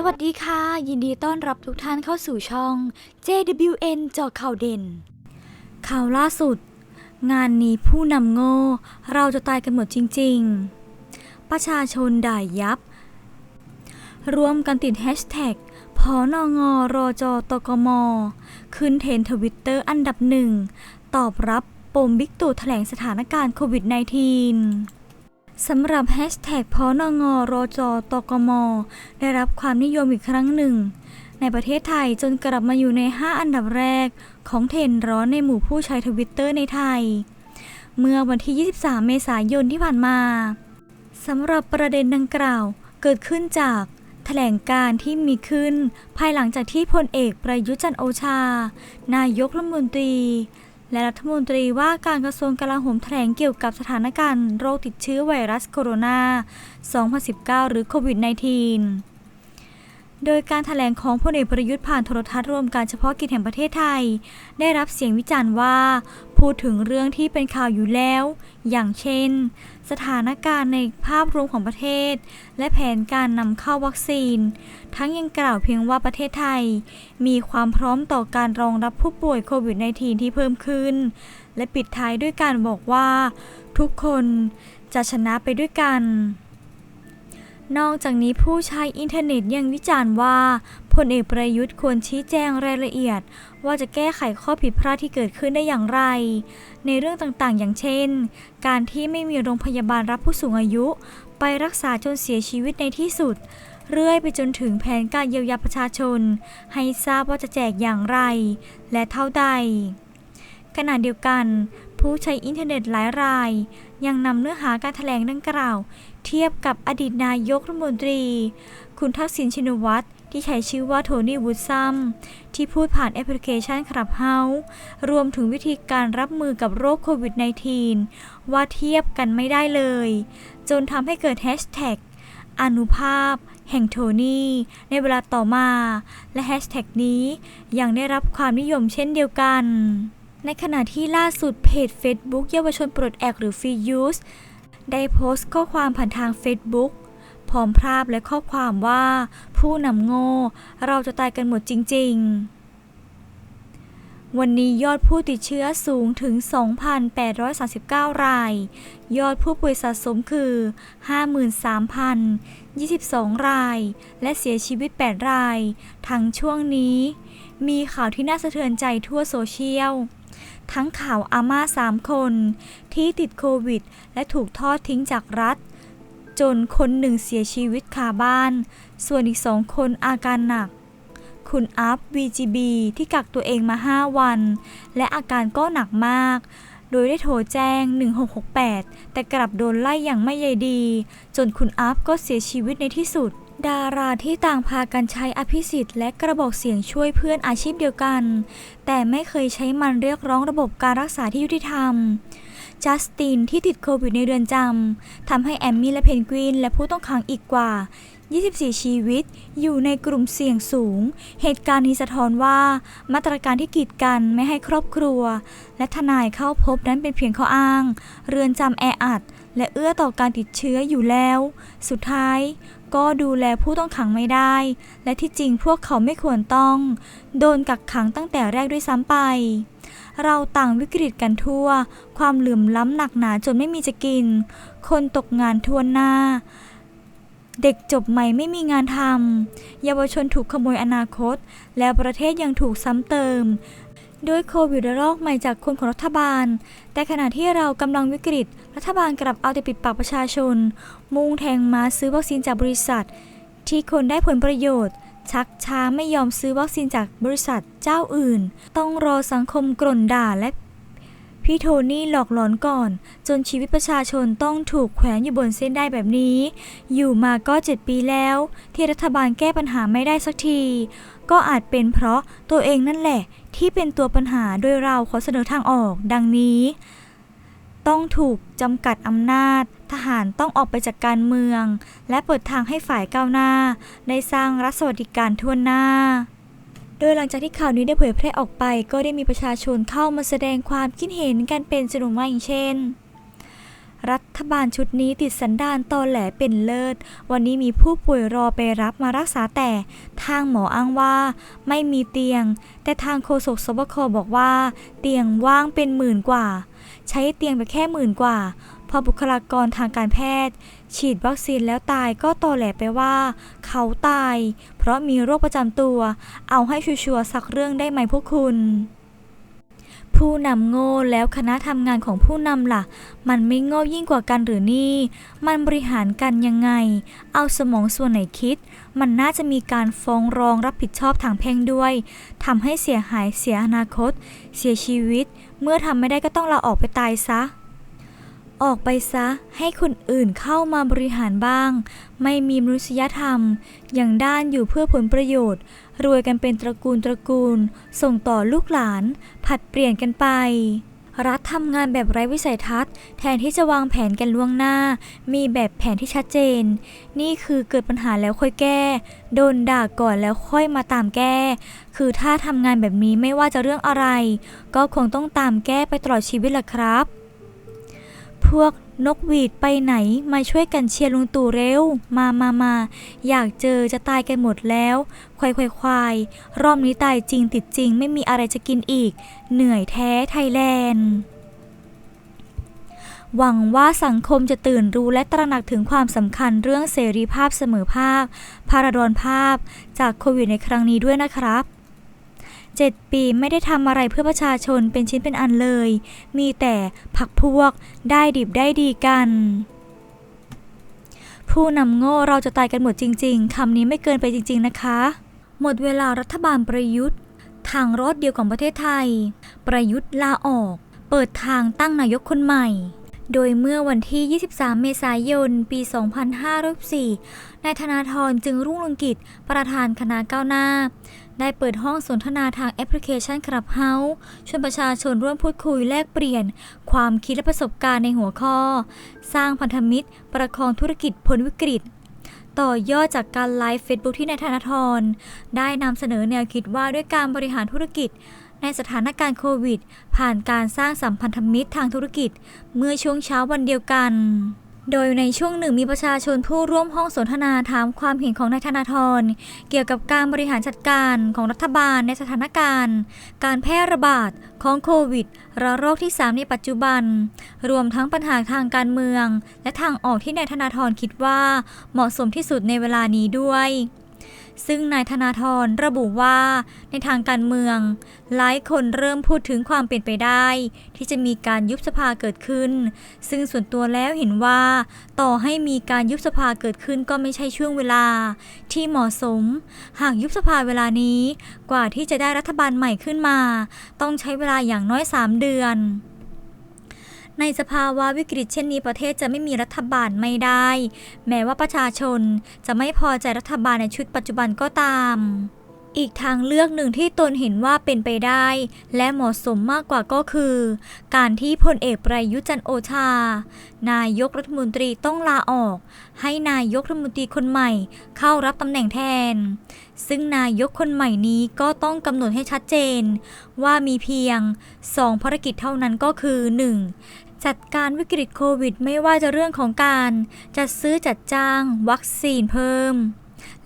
สวัสดีค่ะ ยินดีต้อนรับทุกท่านเข้าสู่ช่อง JWN จาะข่าวเด่น ข่าวล่าสุด งานนี้ผู้นำโง่ เราจะตายกันหมดจริง ๆ ประชาชนด่ายยับ รวมกันติดแฮชแท็กพอนงรอจตกม ขึ้นเทรนทวิตเตอร์อันดับหนึ่ง ตอบรับปมบิ๊กตู่แถลงสถานการณ์โควิด -19 สำหรับแฮชแท็กพอนงรอจตกม ได้รับความนิยมอีกครั้งหนึ่ง ในประเทศไทยจนกลับมาอยู่ใน 5 อันดับแรก ของเทรนร้อนในหมู่ผู้ใช้ทวิตเตอร์ในไทย เมื่อวันที่ 23 เมษายนที่ผ่านมาสำหรับประเด็นดังกล่าวเกิดขึ้นจากแถลงการที่มีขึ้น ภายหลังจากที่พลเอกประยุจันโอชา นายกรัฐมนตรี และรัฐมนตรีว่าการกระทรวงกลาโหมแถลงเกี่ยวกับสถานการณ์โรคติดเชื้อไวรัสโคโรนา 2019 หรือโควิด -19 โดยการแถลงของพลเอกประยุทธ์ผ่านโทรทัศน์รวมการเฉพาะกิจแห่งประเทศไทย ได้รับเสียงวิจารณ์ว่า พูดถึงเรื่องที่เป็นข่าวอยู่แล้ว อย่างเช่น สถานการณ์ในภาพรวมของประเทศ และแผนการนำเข้าวัคซีน ทั้งยังกล่าวเพียงว่าประเทศไทย มีความพร้อมต่อการรองรับผู้ป่วยโควิด -19 ที่เพิ่มขึ้น และปิดท้ายด้วยการบอกว่า ทุกคนจะชนะไปด้วยกันนอกจากนี้ผู้ใช้อินเทอร์เน็ตยังวิจารณ์ว่า ลเอกประยุทธ์ควรชี้แจงรายละเอียด ว่าจะแก้ไขข้อผิดพลาดที่เกิดขึ้นได้อย่างไร ในเรื่องต่างๆ อย่างเช่น การที่ไม่มีโรงพยาบาลรับผู้สูงอายุ ไปรักษาจนเสียชีวิตในที่สุด เรื่อยไปจนถึงแผนการเยียวยาประชาชน ให้ทราบว่าจะแจกอย่างไร และเท่าใด ขณะเดียวกัน ผู้ใช้อินเทอร์เน็ตหลายราย ยังนำเนื้อหาการแถลงดังกล่าว เทียบกับอดีตนายกรัฐมนตรี คุณทักษิณชินวัตรที่ใช้ชื่อว่าโทนี่วูดซัมที่พูดผ่านแอปพลิเคชันคลับเฮาส์รวมถึงวิธีการรับมือกับโรคโควิด -19 ว่าเทียบกันไม่ได้เลย จนทำให้เกิดแฮชแท็กอนุภาพ แห่งโทนี่ ในเวลาต่อมา และแฮชแท็กนี้ยังได้รับความนิยมเช่นเดียวกัน ในขณะที่ล่าสุดเพจ Facebook เยาวชนปลดแอกหรือ Free Use ได้โพสต์ข้อความผ่านทาง Facebook พร้อมภาพและข้อความว่า ผู้นำโง่ เราจะตายกันหมดจริง ๆ วันนี้ยอดผู้ติดเชื้อสูงถึง 2,839 ราย ยอดผู้ป่วยสะสมคือ 53,022 ราย และเสียชีวิต 8 ราย ทั้งช่วงนี้ มีข่าวที่น่าสะเทือนใจทั่วโซเชียลทั้งข่าวอาม่าสามคน ที่ติดโควิด และถูกทอดทิ้งจากรัฐ จนคนหนึ่งเสียชีวิตคาบ้าน ส่วนอีกสองคนอาการหนัก คุณอัพ VGB ที่กักตัวเองมา 5 วัน และอาการก็หนักมาก โดยได้โทรแจ้ง 1668 แต่กลับโดนไล่อย่างไม่ใยดี จนคุณอัพก็เสียชีวิตในที่สุดดาราที่ต่างพากันใช้อภิสิทธิ์และกระบอกเสียงช่วยเพื่อนอาชีพเดียวกัน แต่ไม่เคยใช้มันเรียกร้องระบบการรักษาที่ยุติธรรม จัสตินที่ติดโควิดในเรือนจำทำให้แอมมี่และเพนกวินและผู้ต้องขังอีกกว่า 24 ชีวิตอยู่ในกลุ่มเสี่ยงสูง เหตุการณ์นี้สะท้อนว่า มาตรการที่กีดกันไม่ให้ครอบครัว และทนายเข้าพบนั้นเป็นเพียงข้ออ้าง เรือนจำแออัด และเอื้อต่อการติดเชื้ออยู่แล้ว สุดท้ายก็ดูแลผู้ต้องขังไม่ได้ และที่จริงพวกเขาไม่ควรต้อง โดนกักขังตั้งแต่แรกด้วยซ้ำไป เราต่างวิกฤตกันทั่ว ความเหลื่อมล้ำหนักหนาจนไม่มีจะกิน คนตกงานทั่วหน้า เด็กจบใหม่ไม่มีงานทำเยาวชนถูกขโมยอนาคต แล้วประเทศยังถูกซ้ำเติมด้วยโควิดระลอกใหม่จากคนของรัฐบาล แต่ขณะที่เรากำลังวิกฤต รัฐบาลกลับเอาแต่ปิดปากประชาชน มุ่งแทงมาซื้อวัคซีนจากบริษัท ที่คนได้ผลประโยชน์ ชักช้าไม่ยอมซื้อวัคซีนจากบริษัทเจ้าอื่น ต้องรอสังคมกล่นด่าและพี่โทนี่หลอกหลอนก่อน จนชีวิตประชาชนต้องถูกแขวนอยู่บนเส้นได้แบบนี้ อยู่มาก็เจ็ดปีแล้ว ที่รัฐบาลแก้ปัญหาไม่ได้สักที ก็อาจเป็นเพราะตัวเองนั่นแหละ ที่เป็นตัวปัญหาโดยเราขอเสนอทางออกดังนี้ ต้องถูกจำกัดอำนาจ ทหารต้องออกไปจากการเมือง และเปิดทางให้ฝ่ายก้าวหน้า ได้สร้างรัฐสวัสดิการทั่วหน้า โดยหลังจากที่ข่าวนี้ได้เผยแพร่ออกไป ก็ได้มีประชาชนเข้ามาแสดงความคิดเห็นกันเป็นจำนวนมากอย่างเช่นรัฐบาลชุดนี้ติดสันดานตอแหลเป็นเลิศ วันนี้มีผู้ป่วยรอไปรับมารักษาแต่ ทางหมออ้างว่าไม่มีเตียง แต่ทางโฆษกสบคบอกว่า เตียงว่างเป็นหมื่นกว่า ใช้เตียงไปแค่หมื่นกว่า พอบุคลากรทางการแพทย์ ฉีดวัคซีนแล้วตายก็ตอแหลไปว่า เขาตาย เพราะมีโรคประจำตัว เอาให้ชัวร์ๆสักเรื่องได้ไหมพวกคุณผู้นำโง่แล้วคณะทำงานของผู้นำล่ะ มันไม่โง่ยิ่งกว่ากันหรือนี่ มันบริหารกันยังไง เอาสมองส่วนไหนคิด มันน่าจะมีการฟ้องร้องรับผิดชอบทางแพ่งด้วยทำให้เสียหายเสียอนาคต เสียชีวิต เมื่อทำไม่ได้ก็ต้องลาออกไปตายซะ ออกไปซะ ให้คนอื่นเข้ามาบริหารบ้าง ไม่มีมนุษยธรรม อย่างด้านอยู่เพื่อผลประโยชน์ รวยกันเป็นตระกูลตระกูล ส่งต่อลูกหลาน ผัดเปลี่ยนกันไป รัฐทำงานแบบไร้วิสัยทัศน์ แทนที่จะวางแผนกันล่วงหน้า มีแบบแผนที่ชัดเจน นี่คือเกิดปัญหาแล้วค่อยแก้ โดนด่าก่อนแล้วค่อยมาตามแก้ คือถ้าทำงานแบบนี้ไม่ว่าจะเรื่องอะไร ก็คงต้องตามแก้ไปตลอดชีวิตแหละครับ พวก นกหวีดไปไหนมาช่วยกันเชียร์ลุงตู่เร็ว มามามา อยากเจอจะตายกันหมดแล้ว ควายควายควายรอบนี้ตายจริงติดจริง ไม่มีอะไรจะกินอีก เหนื่อยแท้ไทยแลนด์หวังว่าสังคมจะตื่นรู้และตระหนักถึงความสำคัญเรื่องเสรีภาพเสมอภาค พาราดอนภาพ จากโควิดในครั้งนี้ด้วยนะครับ 7ปีไม่ได้ทำอะไรเพื่อประชาชนเป็นชิ้นเป็นอันเลย มีแต่พักพวกได้ดิบได้ดีกัน ผู้นำโง่เราจะตายกันหมดจริง ๆ คำนี้ไม่เกินไปจริง ๆ นะคะ หมดเวลารัฐบาลประยุทธ์ ทางรอดเดียวของประเทศไทย ประยุทธ์ลาออก เปิดทางตั้งนายกคนใหม่ โดยเมื่อวันที่ 23 เมษายน ปี 2504นายธนาธรจึงรุ่งเรืองกิจ ประธานคณะก้าวหน้า ได้เปิดห้องสนทนาทางแอปพลิเคชันครับเฮาชวนประชาชนร่วมพูดคุยแลกเปลี่ยน ความคิดและประสบการณ์ในหัวข้อ สร้างพันธมิตร ประคองธุรกิจพ้นวิกฤตต่อยอดจากการไลฟ์เฟซบุ๊กที่นายธนาธรได้นำเสนอแนวคิดว่าด้วยการบริหารธุรกิจ ในสถานการณ์โควิด ผ่านการสร้างสัมพันธมิตรทางธุรกิจ เมื่อช่วงเช้าวันเดียวกัน โดยในช่วงหนึ่งมีประชาชนผู้ร่วมห้องสนทนาถามความเห็นของนายธนาธรเกี่ยวกับการบริหารจัดการของรัฐบาลในสถานการณ์ การแพร่ระบาดของโควิดระลอกที่ 3 ในปัจจุบัน รวมทั้งปัญหาทางการเมือง และทางออกที่นายธนาธรคิดว่าเหมาะสมที่สุดในเวลานี้ด้วย ซึ่งนายธนาธรระบุว่า ในทางการเมือง หลายคนเริ่มพูดถึงความเป็นไปได้ ที่จะมีการยุบสภาเกิดขึ้น ซึ่งส่วนตัวแล้วเห็นว่า ต่อให้มีการยุบสภาเกิดขึ้นก็ไม่ใช่ช่วงเวลา ที่เหมาะสม หากยุบสภาเวลานี้ กว่าที่จะได้รัฐบาลใหม่ขึ้นมา ต้องใช้เวลาอย่างน้อย 3 เดือน ในสภาวะวิกฤตเช่นนี้ประเทศจะไม่มีรัฐบาลไม่ได้ แม้ว่าประชาชนจะไม่พอใจรัฐบาลในชุดปัจจุบันก็ตาม อีกทางเลือกหนึ่งที่ตนเห็นว่าเป็นไปได้ และเหมาะสมมากกว่าก็คือ การที่พลเอกประยุจันโอชา นายกรัฐมนตรีต้องลาออก ให้นายกรัฐมนตรีคนใหม่เข้ารับตำแหน่งแทนซึ่งนายกคนใหม่นี้ก็ต้องกำหนดให้ชัดเจน ว่ามีเพียง 2 ภารกิจเท่านั้นก็คือ 1. จัดการวิกฤตโควิดไม่ว่าจะเรื่องของการจัดซื้อจัดจ้าง วัคซีนเพิ่ม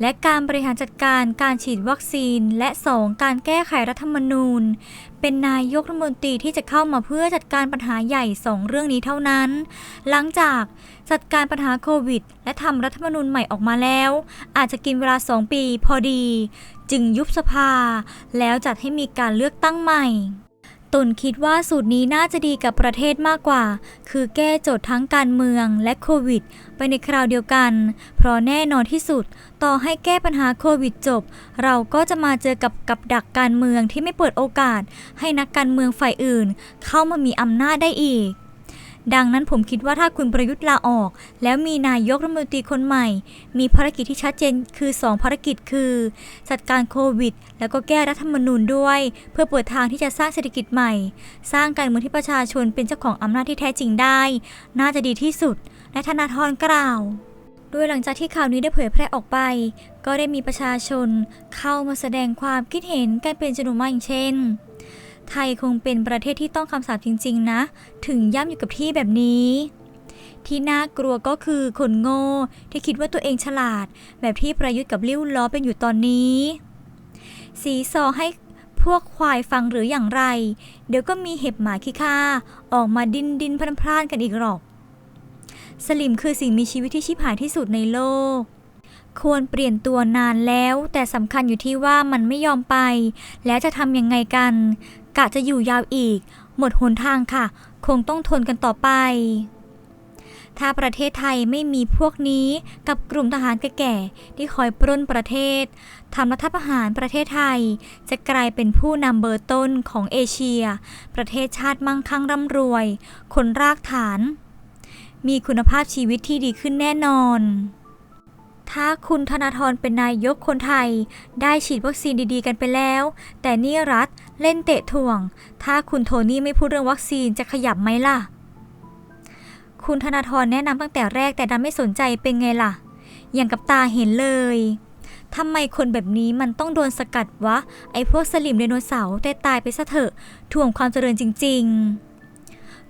และการบริหารจัดการการฉีดวัคซีน และ 2. การแก้ไขรัฐธรรมนูญ เป็นนายกรัฐมนตรีที่จะเข้ามาเพื่อจัดการปัญหาใหญ่ 2 เรื่องนี้เท่านั้น หลังจากจัดการปัญหาโควิด และทำรัฐธรรมนูญใหม่ออกมาแล้ว อาจจะกินเวลา 2 ปีพอดี จึงยุบสภา แล้วจัดให้มีการเลือกตั้งใหม่ ตนคิดว่าสูตรนี้น่าจะดีกับประเทศมากกว่า คือแก้โจทย์ทั้งการเมืองและโควิด ไปในคราวเดียวกัน เพราะแน่นอนที่สุด ต่อให้แก้ปัญหาโควิดจบ เราก็จะมาเจอกับกับดักการเมืองที่ไม่เปิดโอกาส ให้นักการเมืองฝ่ายอื่น เข้ามามีอำนาจได้อีก ดังนั้นผมคิดว่าถ้าคุณประยุทธ์ลาออก แล้วมีนายกรัฐมนตรีคนใหม่ มีภารกิจที่ชัดเจนคือ 2 ภารกิจคือ จัดการโควิด แล้วก็แก้รัฐธรรมนูญด้วย เพื่อเปิดทางที่จะสร้างเศรษฐกิจใหม่ สร้างการเมืองที่ประชาชนเป็นเจ้าของอำนาจที่แท้จริงได้ น่าจะดีที่สุดและธนาธรกล่าวโดยหลังจากที่ข่าวนี้ได้เผยแพร่ออกไป ก็ได้มีประชาชนเข้ามาแสดงความคิดเห็นกันเป็นจำนวนมากอย่างเช่น ไทยคงเป็นประเทศที่ต้องคำสาปจริง ๆ นะ ถึงย่ำอยู่กับที่แบบนี้ ที่น่ากลัวก็คือคนโง่ที่คิดว่าตัวเองฉลาด แบบที่ประยุทธ์กับลิ้วล้อเป็นอยู่ตอนนี้ สีซอให้พวกควายฟังหรืออย่างไร เดี๋ยวก็มีเห็บหมาขี้ข้าออกมาดินดินพลันพลานกันอีกหรอก สลิมคือสิ่งมีชีวิตที่ชิบหายที่สุดในโลก ควรเปลี่ยนตัวนานแล้ว แต่สำคัญอยู่ที่ว่ามันไม่ยอมไป แล้วจะทำยังไงกัน กะจะอยู่ยาวอีก หมดหนทางค่ะ คงต้องทนกันต่อไป ถ้าประเทศไทยไม่มีพวกนี้กับกลุ่มทหารแก่ๆที่คอยปล้นประเทศทำรัฐประหารประเทศไทย จะกลายเป็นผู้นำเบอร์ต้นของเอเชีย ประเทศชาติมั่งคั่งร่ำรวย คนรากฐาน มีคุณภาพชีวิตที่ดีขึ้นแน่นอน ถ้าคุณธนาธรเป็นนายกคนไทย ได้ฉีดวัคซีนดีๆ กันไปแล้ว แต่นี่รัฐเล่นเตะถ่วง ถ้าคุณโทนี่ไม่พูดเรื่องวัคซีนจะขยับไหมล่ะ คุณธนาธรแนะนำตั้งแต่แรกแต่ดันไม่สนใจเป็นไงล่ะ อย่างกับตาเห็นเลยทำไมคนแบบนี้มันต้องโดนสกัดวะ ไอ้พวกสลิมไดโนเสาร์แต่ตายไปซะเถอะ ถ่วงความเจริญจริง ๆ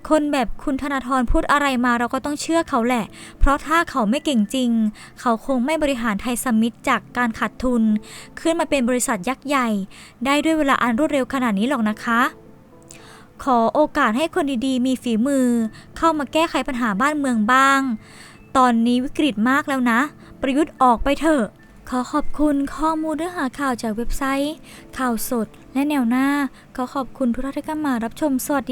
คนแบบคุณธนาธรพูดอะไรมาเราก็ต้องเชื่อเขาแหละ เพราะถ้าเขาไม่เก่งจริง เขาคงไม่บริหารไทยสมิธจากการขาดทุน ขึ้นมาเป็นบริษัทยักษ์ใหญ่ ได้ด้วยเวลาอันรวดเร็วขนาดนี้หรอกนะคะ ขอโอกาสให้คนดีๆ มีฝีมือ เข้ามาแก้ไขปัญหาบ้านเมืองบ้าง ตอนนี้วิกฤตมากแล้วนะ ประยุทธ์ออกไปเถอะขอขอบคุณข้อมูลเนื้อหาข่าวจากเว็บไซต์ ข่าวสดและแนวหน้า ขอขอบคุณทุกท่านที่เข้ามารับชม สวัสดีค่ะ